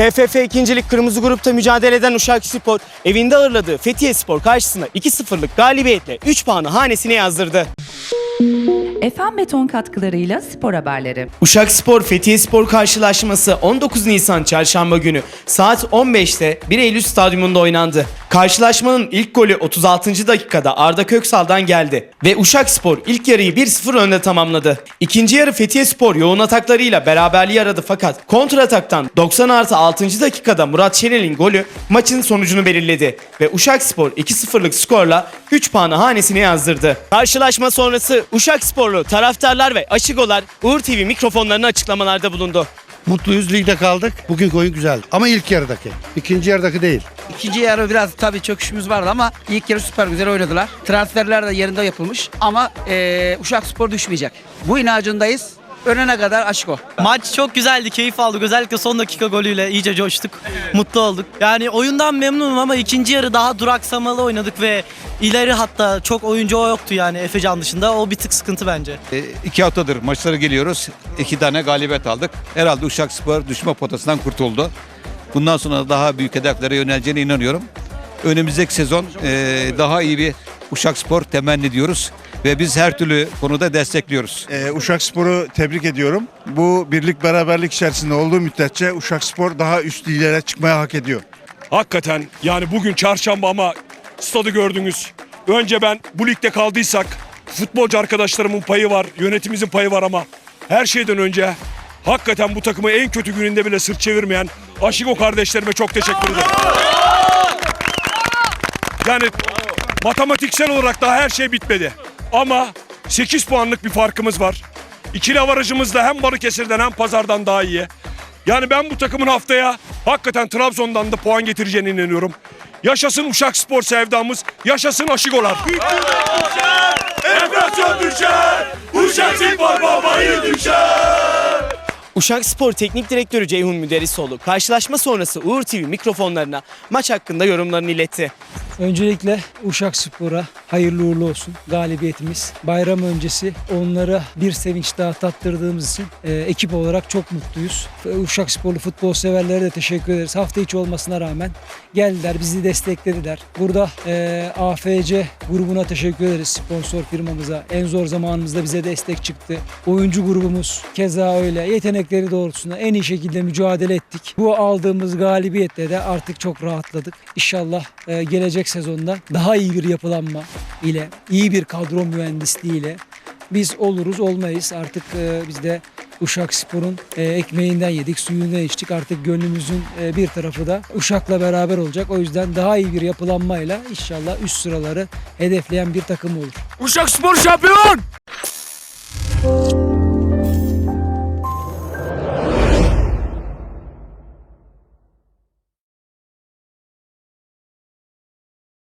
TFF ikincilik kırmızı grupta mücadele eden Uşak Spor evinde ağırladığı Fethiye Spor karşısında 2-0'lık galibiyetle 3 puanı hanesine yazdırdı. Efendim Beton katkılarıyla spor haberleri. Uşak Spor Fethiye Spor karşılaşması 19 Nisan Çarşamba günü saat 15'te 1 Eylül Stadyumunda oynandı. Karşılaşmanın ilk golü 36. dakikada Arda Köksal'dan geldi ve Uşak Spor ilk yarıyı 1-0 önde tamamladı. İkinci yarı Fethiye Spor yoğun ataklarıyla beraberliği aradı fakat kontrataktan 90 artı 6. dakikada Murat Şenel'in golü maçın sonucunu belirledi ve Uşak Spor 2-0'lık skorla 3 puanı hanesine yazdırdı. Karşılaşma sonrası Uşak Sporlu taraftarlar ve aşigolar Uğur TV mikrofonlarına açıklamalarda bulundu. Mutluyuz ligde kaldık. Bugün oyun güzel. Ama ilk yarıdaki. İkinci yarıdaki değil. İkinci yarı biraz tabii çöküşümüz vardı ama ilk yarı süper güzel oynadılar. Transferler de yerinde yapılmış ama eee Uşak Spor düşmeyecek. Bu inancındayız. Önüne kadar aşk o. Maç çok güzeldi, keyif aldık. Özellikle son dakika golüyle iyice coştuk. Mutlu olduk. Yani oyundan memnunum ama ikinci yarı daha duraksamalı oynadık ve ileri hatta çok oyuncu o yoktu yani Efecan dışında. O bir tık sıkıntı bence. E, iki haftadır maçlara geliyoruz. İki tane galibiyet aldık. Herhalde Uşak Spor düşme potasından kurtuldu. Bundan sonra daha büyük hedeflere yöneleceğine inanıyorum. Önümüzdeki sezon e, daha iyi bir Uşak Spor temenni ediyoruz. Ve biz her türlü konuda destekliyoruz. Ee, Uşak Spor'u tebrik ediyorum. Bu birlik beraberlik içerisinde olduğu müddetçe Uşak Spor daha üst liglere çıkmaya hak ediyor. Hakikaten yani bugün çarşamba ama stadı gördünüz. Önce ben bu ligde kaldıysak futbolcu arkadaşlarımın payı var, yönetimimizin payı var ama her şeyden önce hakikaten bu takımı en kötü gününde bile sırt çevirmeyen Aşigo kardeşlerime çok teşekkür ederim. Yani matematiksel olarak daha her şey bitmedi. Ama 8 puanlık bir farkımız var. İkili avarajımız da hem Balıkesir'den hem Pazar'dan daha iyi. Yani ben bu takımın haftaya hakikaten Trabzon'dan da puan getireceğine inanıyorum. Yaşasın Uşak Spor sevdamız, yaşasın Aşigolar. Enflasyon düşer, Uşak Spor babayı düşer. Uşak Spor Teknik Direktörü Ceyhun Müderrisoğlu karşılaşma sonrası Uğur TV mikrofonlarına maç hakkında yorumlarını iletti. Öncelikle Uşak Spor'a hayırlı uğurlu olsun galibiyetimiz. Bayram öncesi onlara bir sevinç daha tattırdığımız için e, ekip olarak çok mutluyuz. Uşak Sporlu futbol severlere de teşekkür ederiz. Hafta içi olmasına rağmen geldiler, bizi desteklediler. Burada e, AFC grubuna teşekkür ederiz sponsor firmamıza. En zor zamanımızda bize destek çıktı. Oyuncu grubumuz keza öyle. Yetenekleri doğrultusunda en iyi şekilde mücadele ettik. Bu aldığımız galibiyetle de artık çok rahatladık. İnşallah e, gelecek sezonda daha iyi bir yapılanma ile, iyi bir kadro mühendisliği ile biz oluruz olmayız. Artık e, biz de Uşak Spor'un e, ekmeğinden yedik, suyundan içtik. Artık gönlümüzün e, bir tarafı da Uşak'la beraber olacak. O yüzden daha iyi bir yapılanmayla inşallah üst sıraları hedefleyen bir takım olur. Uşak Spor şampiyon!